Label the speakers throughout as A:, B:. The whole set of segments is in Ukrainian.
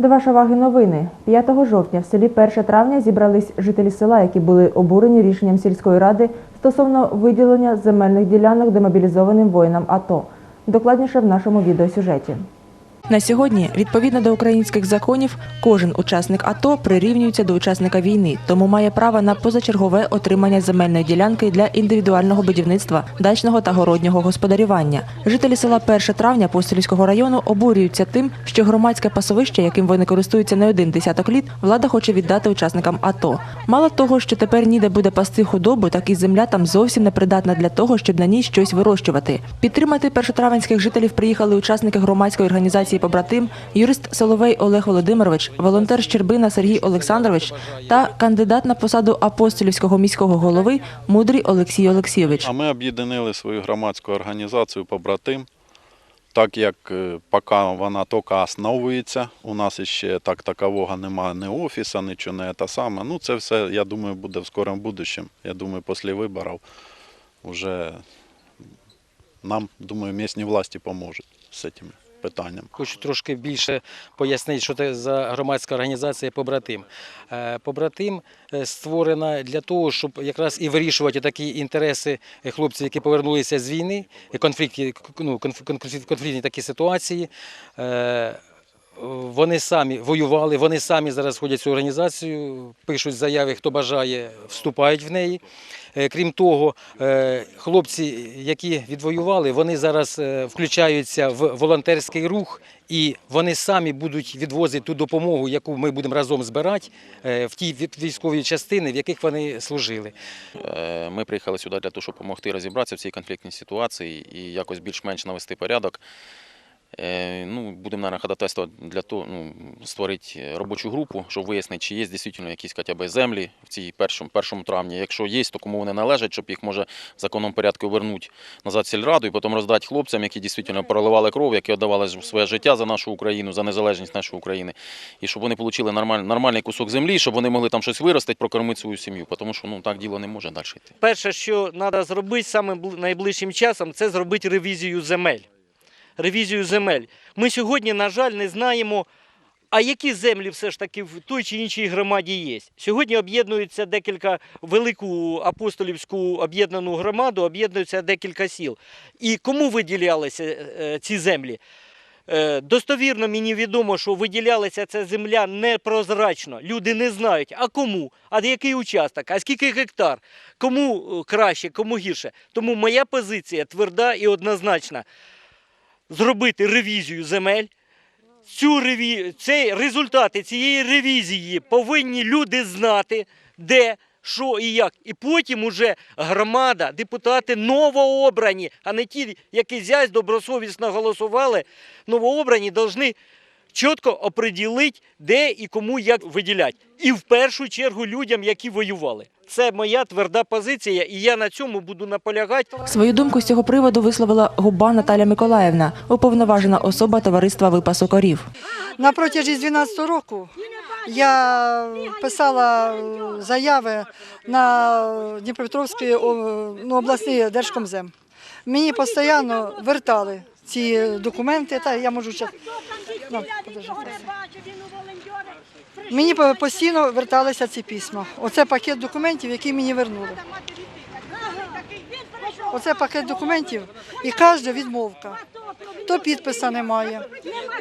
A: До вашої уваги новини. 5 жовтня в селі 1 травня зібрались жителі села, які були обурені рішенням сільської ради стосовно виділення земельних ділянок демобілізованим воїнам АТО. Докладніше в нашому відеосюжеті. На сьогодні, відповідно до українських законів, кожен учасник АТО прирівнюється до учасника війни, тому має право на позачергове отримання земельної ділянки для індивідуального будівництва, дачного та городнього господарювання. Жителі села 1 травня Постільського району обурюються тим, що громадське пасовище, яким вони користуються не один десяток літ, влада хоче віддати учасникам АТО. Мало того, що тепер ніде буде пасти худобу, так і земля там зовсім не придатна для того, щоб на ній щось вирощувати. Підтримати першотравенських жителів приїхали учасники громадської організації Побратим, юрист Соловей Олег Володимирович, волонтер Щербина Сергій Олександрович та кандидат на посаду апостолівського міського голови Мудрий Олексій Олексійович.
B: А ми об'єднали свою громадську організацію побратим. Так як е, поки вона тільки основується, у нас ще так такового немає ні офісу, нічого не те саме. Ну це все, я думаю, буде в скорому будущем. Я думаю, після виборів вже нам, думаю, місні власті поможуть з цим питанням.
C: Хочу трошки більше пояснити, що це за громадська організація Побратим. Е, Побратим е, створена для того, щоб якраз і вирішувати такі інтереси хлопців, які повернулися з війни, конфліктні, ну, конф- конфліктні такі ситуації. Вони самі воювали, вони самі зараз ходять в цю організацію, пишуть заяви, хто бажає, вступають в неї. Е, Крім того, е, хлопці, які відвоювали, вони зараз е, включаються в волонтерський рух, і вони самі будуть відвозити ту допомогу, яку ми будемо разом збирати в ті ві- військові частини, в яких вони служили.
D: Ми приїхали сюди для того, щоб допомогти розібратися в цій конфліктній ситуації і якось більш-менш навести порядок. Е, Ну, будемо, наверное, ходатайствувати для того, ну, створити робочу групу, щоб вияснити, чи є дійсно якісь хоча б землі в цій першому, першому травні. Якщо є, то кому вони належать, щоб їх може в законному порядку вернути назад сільраду і потім роздати хлопцям, які дійсно проливали кров, які віддавали своє життя за нашу Україну, за незалежність нашої України. І щоб вони отримали нормаль, нормальний кусок землі, щоб вони могли там щось виростити, прокормити свою сім'ю. Тому що ну, так діло не може далі йти.
E: Перше, що треба зробити саме бл- найближчим часом, це зробити ревізію земель. Ревізію земель. Ми сьогодні, на жаль, не знаємо, а які землі все ж таки в той чи іншій громаді є. Сьогодні об'єднуються декілька велику апостолівську об'єднану громаду, об'єднуються декілька сіл. І кому виділялися е, ці землі? Е, Достовірно мені відомо, що виділялася ця земля непрозрачно. Люди не знають, а кому, а який участок, а скільки гектар, кому е, краще, кому гірше. Тому моя позиція тверда і однозначна. Зробити ревізію земель. Цю реві... Цей, результати цієї ревізії повинні люди знати, де, що і як. І потім уже громада, депутати новообрані, а не ті, які зязь добросовісно голосували, новообрані повинні чітко оприділити, де і кому як виділяти. І в першу чергу людям, які воювали. Це моя тверда позиція, і я на цьому буду наполягати.
A: Свою думку з цього приводу висловила губа Наталя Миколаївна, уповноважена особа товариства випасу корів.
F: На протязі 12 року я писала е, заяви на Дніпропетровський ну, обласний держкомзем. Мені постійно вертали ці документи. Та я можу зараз. Ну, подожди. Мені постійно верталися ці письма. Оце пакет документів, які мені вернули. Оце пакет документів і кожна відмовка. То підписа немає,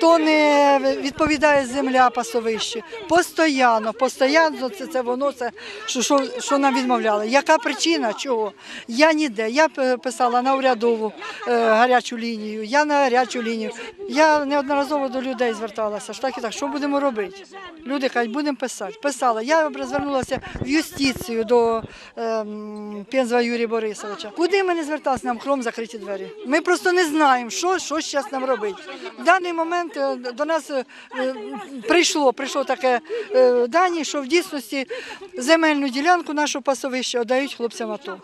F: то не відповідає земля пасовище. Постоянно, постоянно це, це воно, це що, що, що нам відмовляли. Яка причина чого? Я ніде. Я писала на урядову е, гарячу лінію, я на гарячу лінію. Я неодноразово до людей зверталася. ж Так і так, що будемо робити? Люди кажуть, будемо писати. Писала. Я звернулася в юстицію до ем, Пензва Юрія Борисовича. Куди ми не зверталися, нам кром закриті двері. Ми просто не знаємо, що, що зараз нам робити. В даний момент е, до нас е, прийшло, прийшло таке е, дані, що в дійсності земельну ділянку нашого пасовища віддають хлопцям АТО.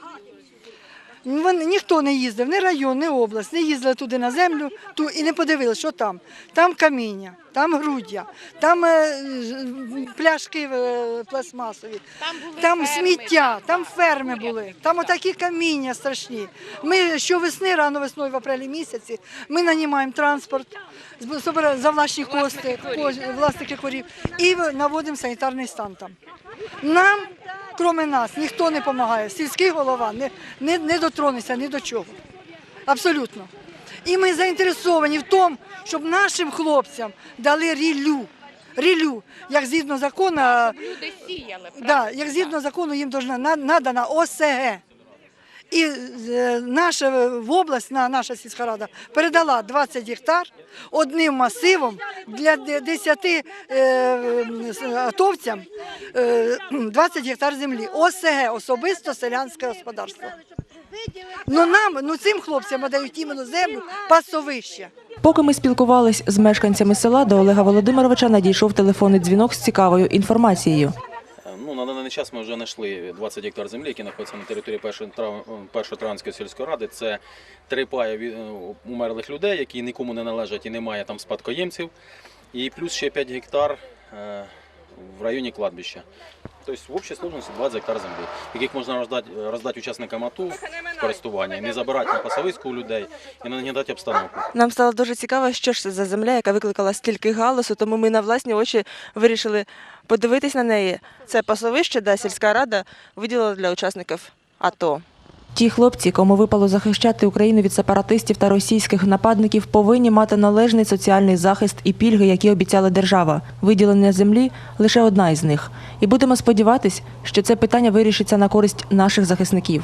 F: Вони, ніхто не їздив, ні район, ні область, не їздили туди на землю ту, і не подивилися, що там. Там каміння, там груддя, там е, пляшки е, пластмасові, там, там сміття, там ферми були, там отакі каміння страшні. Ми щовесни, рано весною в апрелі місяці, ми нанімаємо транспорт за власні кошти, ко- власники корів, і наводимо санітарний стан там. Нам, крім нас, ніхто не допомагає. Сільський голова не, не, не дотронеться ні до чого. Абсолютно. І ми заінтересовані в тому, щоб нашим хлопцям дали рілю. Рілю, як згідно закону,
G: Люди сіяли,
F: да, як згідно закону їм должна надана ОСГ. І е, наша в область, на- наша сільська рада передала 20 гектар одним масивом для де- 10 е, атовцям е, 20 гектар землі. ОСГ, особисто селянське господарство. Ну нам, ну цим хлопцям дають іменно землю пасовище.
A: Поки ми спілкувались з мешканцями села, до Олега Володимировича надійшов телефонний дзвінок з цікавою інформацією.
D: Ну, на даний час ми вже знайшли 20 гектар землі, які знаходяться на території першої трав- сільської ради. Це три паї е, умерлих людей, які нікому не належать і немає там спадкоємців. І плюс ще 5 гектар е, в районі кладбища. Тобто в общей сложности 20 гектар землі, яких можна роздати, роздати учасникам АТО в користування, не забирати на пасовиську у людей і не дати обстановку.
H: Нам стало дуже цікаво, що ж це за земля, яка викликала стільки галасу, тому ми на власні очі вирішили подивитись на неї. Це пасовище, де сільська рада виділила для учасників АТО.
A: Ті хлопці, кому випало захищати Україну від сепаратистів та російських нападників, повинні мати належний соціальний захист і пільги, які обіцяла держава. Виділення землі лише одна із них. І будемо сподіватись, що це питання вирішиться на користь наших захисників.